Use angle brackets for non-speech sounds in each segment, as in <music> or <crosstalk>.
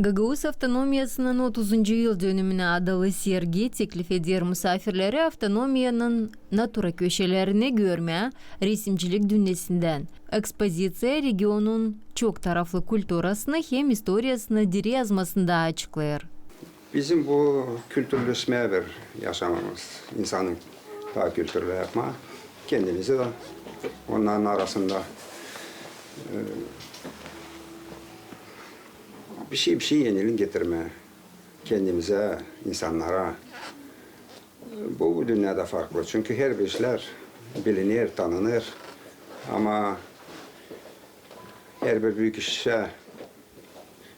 Gagauz avtonomiyasının 30. yıl dönümüne adalı sergi teklif eder misafirleri avtonomiyanın natura köşelerini görme, resimcilik dünyasından. Ekspozitsiya regionun çok taraflı kulturasını hem historiyasını diri yazmasında açıklar. Bizim bu kültürlüsme bir yaşamamız. İnsanın daha kültürlü yapma. Kendimizi de onların arasında e, bir şey bir şey yenilik getirme, kendimize, insanlara. Bu, bu dünyada farklı. Çünkü her bir işler bilinir, tanınır ama her bir büyük işe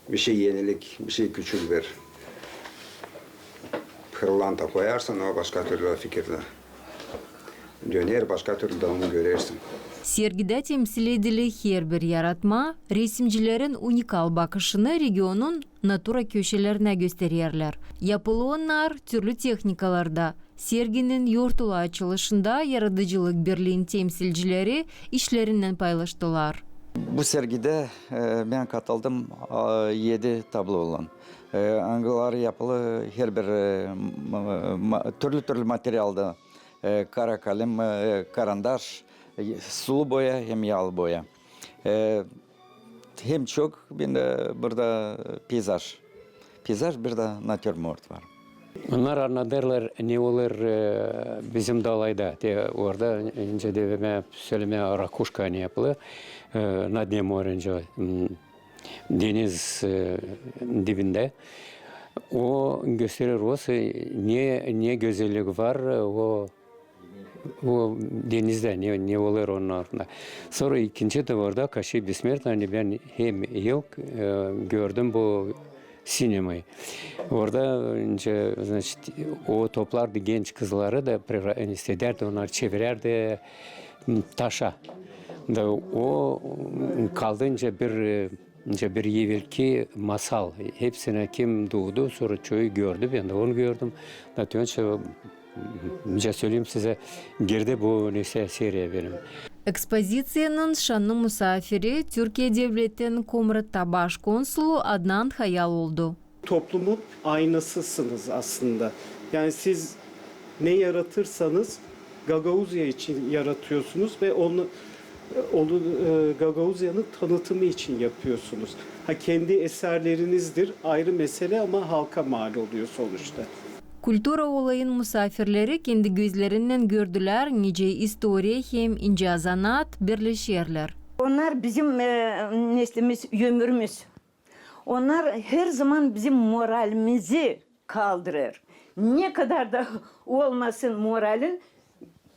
bir şey yenilik, bir şey küçük bir pırlanta koyarsan o başka türlü fikirde жөнер башка түрдөн көрөрсүң сергидати мсиледили хер бир яратма ресимжилерин уникал бакышыны регионун натура көчөлөрүнө көстерерлер. Япылооннар түрлі техникаларда. Сергинин юртула ачылышында ярадыжылык берлин темсилчилери Ішлерінен пайлаштылар. Бұл сергиде мен катылдым 7 таблолон аңгылар япылы хер түрлі түрлі материалды e, kara kalem, e, karandaş, e, sulu boya hem yağlı boya. E, hem çok bir de burada peyzaj. Peyzaj bir de natürmort var. Onlar anladılar ne olur e, bizim dalayda. De, orada önce de ben söyleme rakuşka ne yapılı. Na dne morunca m, deniz dibinde. O gösterir o ne ne güzellik var o o denizde ne, ne olur onun altında. Sonra ikinci de orada Kaşı Bismert hani ben hem yok e, gördüm bu sinemayı. Orada önce значит, o toplardı genç kızları da prera- istederdi onlar çevirerdi m, taşa. Da o m, kaldınca bir e, ince bir evvelki masal. Hepsine kim doğdu sonra çoğu gördü. Ben de onu gördüm. Da önce Önce söyleyeyim size girdi bu neyse seriye benim. Ekspozitsiyanın şanlı misafiri Türkiye Devleti'nin Komrat'ta Başkonsulu Adnan Hayal oldu. toplumun aynasısınız aslında. Yani siz ne yaratırsanız Gagauzya için yaratıyorsunuz ve onu onu e, Gagauzya'nın tanıtımı için yapıyorsunuz. Ha kendi eserlerinizdir ayrı mesele ama halka mal oluyor sonuçta. Kultura olayın misafirleri kendi gözlerinden gördüler nice istoriya hem ince zanat birleşirler. Onlar bizim e, neslimiz, ömrümüz. Onlar her zaman bizim moralimizi kaldırır. Ne kadar da <laughs> olmasın moralin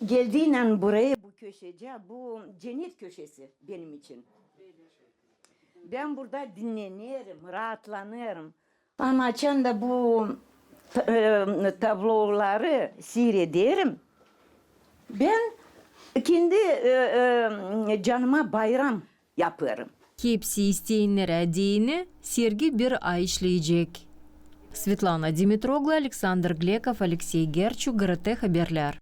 geldiğiyle buraya bu köşece, bu cennet köşesi benim için. Ben burada dinlenirim, rahatlanırım. Anaçan da bu E, tabloları seyrederim. Ben kendi e, e, canıma bayram yaparım. Hepsi isteyenlere değini sergi bir ay işleyecek. Светлана Димитрогла, Александр Глеков, Алексей Герчу, ГРТ Хаберлер.